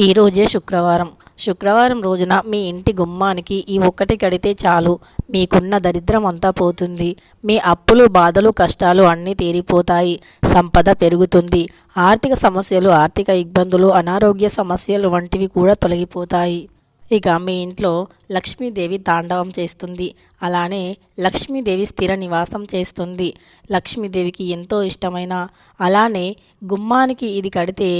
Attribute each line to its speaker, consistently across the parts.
Speaker 1: ఈరోజే శుక్రవారం. శుక్రవారం రోజున మీ ఇంటి గుమ్మానికి ఈ ఒక్కటి కడితే చాలు. మీకున్న దరిద్రం అంతా పోతుంది. మీ అప్పులు బాధలు కష్టాలు అన్నీ తీరిపోతాయి. సంపద పెరుగుతుంది. ఆర్థిక సమస్యలు ఆర్థిక ఇబ్బందులు అనారోగ్య సమస్యలు వంటివి కూడా తొలగిపోతాయి. ఇక మీ ఇంట్లో లక్ష్మీదేవి తాండవం చేస్తుంది. అలానే లక్ష్మీదేవి స్థిర నివాసం చేస్తుంది. లక్ష్మీదేవికి ఎంతో ఇష్టమైన అలానే గుమ్మానికి ఇది కడితే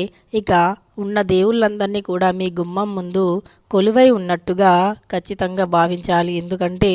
Speaker 1: ఇక ఉన్న దేవుళ్ళందరినీ కూడా మీ గుమ్మం ముందు కొలువై ఉన్నట్టుగా ఖచ్చితంగా భావించాలి. ఎందుకంటే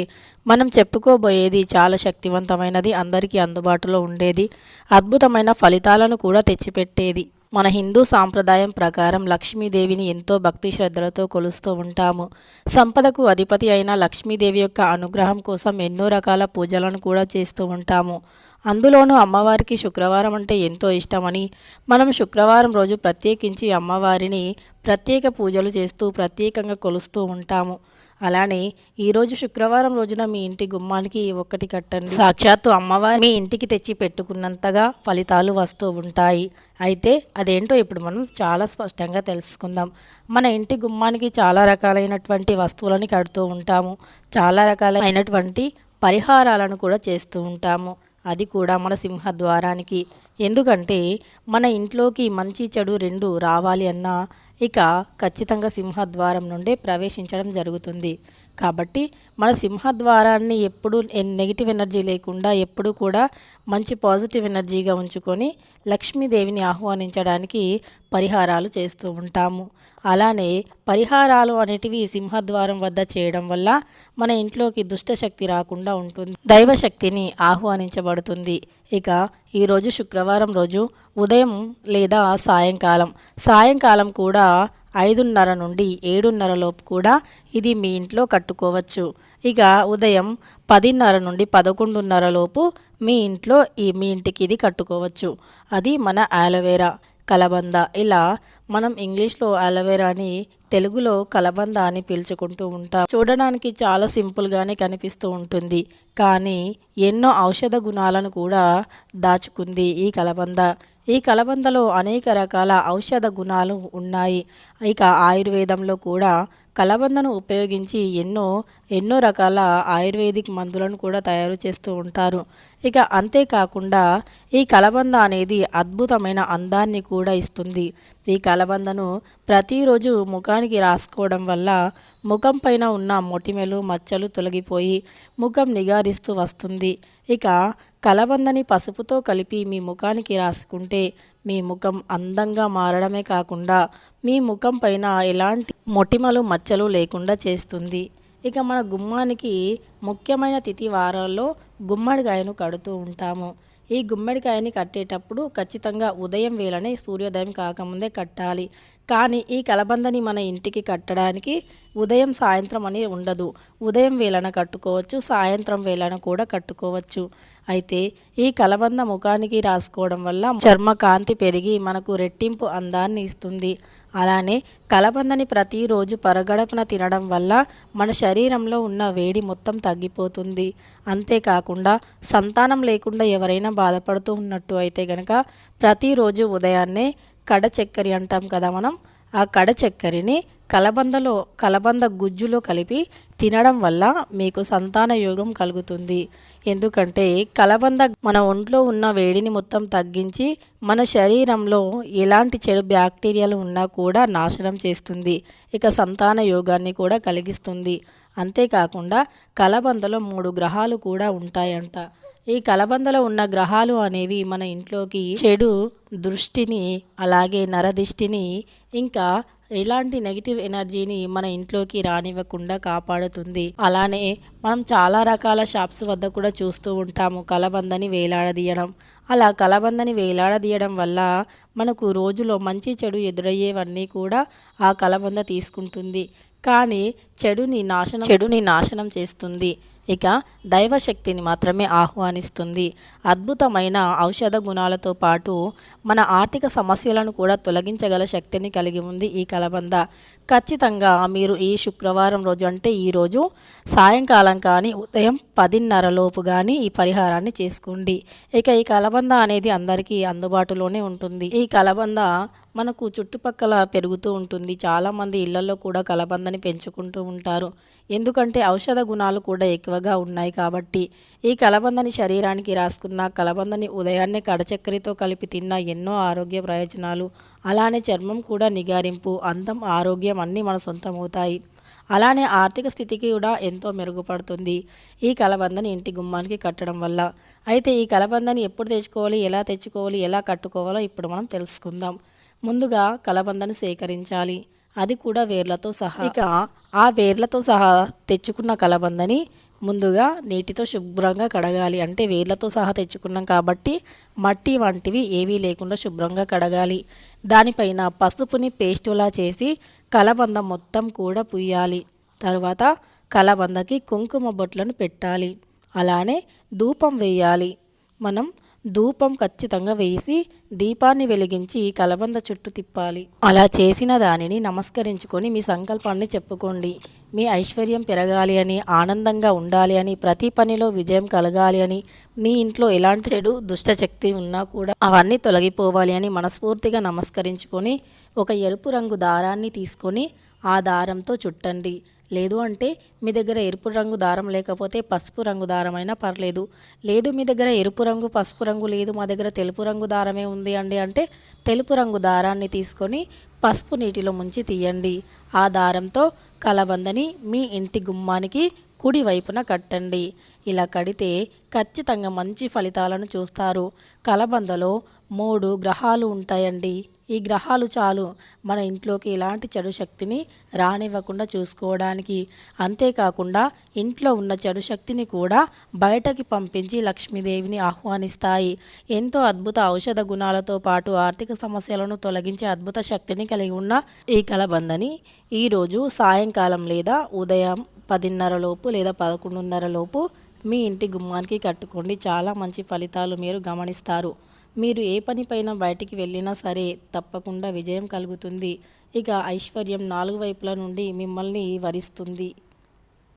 Speaker 1: మనం చెప్పుకోబోయేది చాలా శక్తివంతమైనది అందరికీ అందుబాటులో ఉండేది అద్భుతమైన ఫలితాలను కూడా తెచ్చిపెట్టేది. మన హిందూ సాంప్రదాయం ప్రకారం లక్ష్మీదేవిని ఎంతో భక్తి శ్రద్ధలతో కొలుస్తూ ఉంటాము. సంపదకు అధిపతి అయిన లక్ష్మీదేవి యొక్క అనుగ్రహం కోసం ఎన్నో రకాల పూజలను కూడా చేస్తూ ఉంటాము. అందులోనూ అమ్మవారికి శుక్రవారం అంటే ఎంతో ఇష్టమని మనం శుక్రవారం రోజు ప్రత్యేకించి అమ్మవారిని ప్రత్యేక పూజలు చేస్తూ ప్రత్యేకంగా కొలుస్తూ ఉంటాము. అలానే ఈరోజు శుక్రవారం రోజున మీ ఇంటి గుమ్మానికి ఒక్కటి కట్టండి. సాక్షాత్తు అమ్మవారి మీ ఇంటికి తెచ్చి పెట్టుకున్నంతగా ఫలితాలు వస్తూ ఉంటాయి. అయితే అదేంటో ఇప్పుడు మనం చాలా స్పష్టంగా తెలుసుకుందాం. మన ఇంటి గుమ్మానికి చాలా రకాలైనటువంటి వస్తువులని కడుతూ ఉంటాము. చాలా రకాలైనటువంటి పరిహారాలను కూడా చేస్తూ ఉంటాము. అది కూడా మన సింహద్వారానికి. ఎందుకంటే మన ఇంట్లోకి మంచి చెడు రెండు రావాలి అన్నా ఇక ఖచ్చితంగా సింహద్వారం నుండే ప్రవేశించడం జరుగుతుంది. కాబట్టి మన సింహద్వారాన్ని ఎప్పుడు నెగిటివ్ ఎనర్జీ లేకుండా ఎప్పుడు కూడా మంచి పాజిటివ్ ఎనర్జీగా ఉంచుకొని లక్ష్మీదేవిని ఆహ్వానించడానికి పరిహారాలు చేస్తూ ఉంటాము. అలానే పరిహారాలు అనేటివి సింహద్వారం వద్ద చేయడం వల్ల మన ఇంట్లోకి దుష్టశక్తి రాకుండా ఉంటుంది. దైవశక్తిని ఆహ్వానించబడుతుంది. ఇక ఈరోజు శుక్రవారం రోజు ఉదయం లేదా సాయంకాలం. సాయంకాలం కూడా ఐదున్నర నుండి ఏడున్నర లోపు కూడా ఇది మీ ఇంట్లో కట్టుకోవచ్చు. ఇక ఉదయం పదిన్నర నుండి పదకొండున్నర లోపు మీ ఇంట్లో ఈ మీ ఇంటికి ఇది కట్టుకోవచ్చు. అది మన ఆలోవేరా కలబంద ఇలా మనం ఇంగ్లీష్లో అలోవెరాని తెలుగులో కలబంద అని పిలుచుకుంటూ ఉంటాం. చూడడానికి చాలా సింపుల్గానే కనిపిస్తూ ఉంటుంది. కానీ ఎన్నో ఔషధ గుణాలను కూడా దాచుకుంది ఈ కలబంద. ఈ కలబందలో అనేక రకాల ఔషధ గుణాలు ఉన్నాయి. ఇక ఆయుర్వేదంలో కూడా కలబందను ఉపయోగించి ఎన్నో ఎన్నో రకాల ఆయుర్వేదిక్ మందులను కూడా తయారు చేస్తూ ఉంటారు. ఇక అంతేకాకుండా ఈ కలబంద అనేది అద్భుతమైన అందాన్ని కూడా ఇస్తుంది. ఈ కలబందను ప్రతిరోజు ముఖానికి రాసుకోవడం వల్ల ముఖం పైన ఉన్న మొటిమెలు మచ్చలు తొలగిపోయి ముఖం నిగారిస్తూ వస్తుంది. ఇక కలబందని పసుపుతో కలిపి మీ ముఖానికి రాసుకుంటే మీ ముఖం అందంగా మారడమే కాకుండా మీ ముఖం పైన ఎలాంటి మొటిమలు మచ్చలు లేకుండా చేస్తుంది. ఇక మన గుమ్మానికి ముఖ్యమైన తిథి వారాల్లో గుమ్మడికాయను కడుతూ ఉంటాము. ఈ గుమ్మడికాయని కట్టేటప్పుడు ఖచ్చితంగా ఉదయం వేళనే సూర్యోదయం కాకముందే కట్టాలి. కానీ ఈ కలబందని మన ఇంటికి కట్టడానికి ఉదయం సాయంత్రం అని ఉండదు. ఉదయం వేళన కట్టుకోవచ్చు సాయంత్రం వేళన కూడా కట్టుకోవచ్చు. అయితే ఈ కలబంద ముఖానికి రాసుకోవడం వల్ల చర్మ కాంతి పెరిగి మనకు రెట్టింపు అందాన్ని ఇస్తుంది. అలానే కలబందని ప్రతిరోజు పరగడపున తినడం వల్ల మన శరీరంలో ఉన్న వేడి మొత్తం తగ్గిపోతుంది. అంతేకాకుండా సంతానం లేకుండా ఎవరైనా బాధపడుతూ ఉన్నట్టు అయితే గనక ప్రతిరోజు ఉదయాన్నే కడ చక్కెర అంటాం కదా మనం. ఆ కడ చక్కెరని కలబందలో కలబంద గుజ్జులో కలిపి తినడం వల్ల మీకు సంతాన యోగం కలుగుతుంది. ఎందుకంటే కలబంద మన ఒంట్లో ఉన్న వేడిని మొత్తం తగ్గించి మన శరీరంలో ఎలాంటి చెడు బ్యాక్టీరియాలు ఉన్నా కూడా నాశనం చేస్తుంది. ఇక సంతాన యోగాన్ని కూడా కలిగిస్తుంది. అంతేకాకుండా కలబందలో మూడు గ్రహాలు కూడా ఉంటాయంట. ఈ కలబందలో ఉన్న గ్రహాలు అనేవి మన ఇంట్లోకి చెడు దృష్టిని అలాగే నరదిష్టిని ఇంకా ఎలాంటి నెగిటివ్ ఎనర్జీని మన ఇంట్లోకి రానివ్వకుండా కాపాడుతుంది. అలానే మనం చాలా రకాల షాప్స్ వద్ద కూడా చూస్తూ ఉంటాము కలబందని వేలాడదీయడం. అలా కలబందని వేలాడదీయడం వల్ల మనకు రోజులో మంచి చెడు ఎదురయ్యేవన్నీ కూడా ఆ కలబంద తీసుకుంటుంది. కానీ చెడుని నాశనం చెడుని నాశనం చేస్తుంది. ఇక దైవశక్తిని మాత్రమే ఆహ్వానిస్తుంది. అద్భుతమైన ఔషధ గుణాలతో పాటు మన ఆర్థిక సమస్యలను కూడా తొలగించగల శక్తిని కలిగి ఉంది ఈ కలబంద. ఖచ్చితంగా మీరు ఈ శుక్రవారం రోజు అంటే ఈరోజు సాయంకాలం కానీ ఉదయం పదిన్నరలోపు కానీ ఈ పరిహారాన్ని చేసుకోండి. ఇక ఈ కలబంద అనేది అందరికీ అందుబాటులోనే ఉంటుంది. ఈ కలబంద మనకు చుట్టుపక్కల పెరుగుతూ ఉంటుంది. చాలామంది ఇళ్ళలో కూడా కలబందని పెంచుకుంటూ ఉంటారు. ఎందుకంటే ఔషధ గుణాలు కూడా ఎక్కువ ఎక్కువగా ఉన్నాయి కాబట్టి ఈ కలబందని శరీరానికి రాసుకున్న కలబందని ఉదయాన్నే కడచక్కరితో కలిపి తిన్న ఎన్నో ఆరోగ్య ప్రయోజనాలు. అలానే చర్మం కూడా నిగారింపు అందం ఆరోగ్యం అన్నీ మన సొంతమవుతాయి. అలానే ఆర్థిక స్థితికి కూడా ఎంతో మెరుగుపడుతుంది ఈ కలబందని ఇంటి గుమ్మానికి కట్టడం వల్ల. అయితే ఈ కలబందని ఎప్పుడు తెచ్చుకోవాలి ఎలా తెచ్చుకోవాలి ఎలా కట్టుకోవాలో ఇప్పుడు మనం తెలుసుకుందాం. ముందుగా కలబందని సేకరించాలి. అది కూడా వేర్లతో సహా. ఇక ఆ వేర్లతో సహా తెచ్చుకున్న కలబందని ముందుగా నీటితో శుభ్రంగా కడగాలి. అంటే వేర్లతో సహా తెచ్చుకున్నాం కాబట్టి మట్టి వంటివి ఏవీ లేకుండా శుభ్రంగా కడగాలి. దానిపైన పసుపుని పేస్టులా చేసి కలబంద మొత్తం కూడా పుయ్యాలి. తర్వాత కలబందకి కుంకుమ బొట్లను పెట్టాలి. అలానే ధూపం వేయాలి. మనం ధూపం ఖచ్చితంగా వేసి దీపాన్ని వెలిగించి కలబంద చుట్టూ తిప్పాలి. అలా చేసిన దానిని నమస్కరించుకొని మీ సంకల్పాన్ని చెప్పుకోండి. మీ ఐశ్వర్యం పెరగాలి అని ఆనందంగా ఉండాలి అని ప్రతి పనిలో విజయం కలగాలి అని మీ ఇంట్లో ఎలాంటి చెడు దుష్టశక్తి ఉన్నా కూడా అవన్నీ తొలగిపోవాలి అని మనస్ఫూర్తిగా నమస్కరించుకొని ఒక ఎరుపు రంగు దారాన్ని తీసుకొని ఆ దారంతో చుట్టండి. లేదు అంటే మీ దగ్గర ఎరుపు రంగు దారం లేకపోతే పసుపు రంగు దారం అయినా పర్లేదు. లేదు మీ దగ్గర ఎరుపు రంగు పసుపు రంగు లేదు మా దగ్గర తెలుపు రంగు దారమే ఉంది అండి అంటే తెలుపు రంగు దారాన్ని తీసుకొని పసుపు నీటిలో ముంచి తీయండి. ఆ దారంతో కలబందని మీ ఇంటి గుమ్మానికి కుడి వైపున కట్టండి. ఇలా కడితే ఖచ్చితంగా మంచి ఫలితాలను చూస్తారు. కలబందలో మూడు గ్రహాలు ఉంటాయండి. ఈ గ్రహాలు చాలు. మన ఇంట్లోకి ఎలాంటి చెడు శక్తిని రానివ్వకుండా చూసుకోవడానికి. అంతేకాకుండా ఇంట్లో ఉన్న చెడు శక్తిని కూడా బయటకి పంపించి లక్ష్మీదేవిని ఆహ్వానిస్తాయి. ఎంతో అద్భుత ఔషధ గుణాలతో పాటు ఆర్థిక సమస్యలను తొలగించే అద్భుత శక్తిని కలిగి ఉన్న ఈ కలబందని ఈరోజు సాయంకాలం లేదా ఉదయం పదిన్నర లోపు లేదా పదకొండున్నర లోపు మీ ఇంటి గుమ్మానికి కట్టుకోండి. చాలా మంచి ఫలితాలు మీరు గమనిస్తారు. మీరు ఏ పనిపైన బయటికి వెళ్ళినా సరే తప్పకుండా విజయం కలుగుతుంది. ఇక ఐశ్వర్యం నాలుగు వైపుల నుండి మిమ్మల్ని వరిస్తుంది.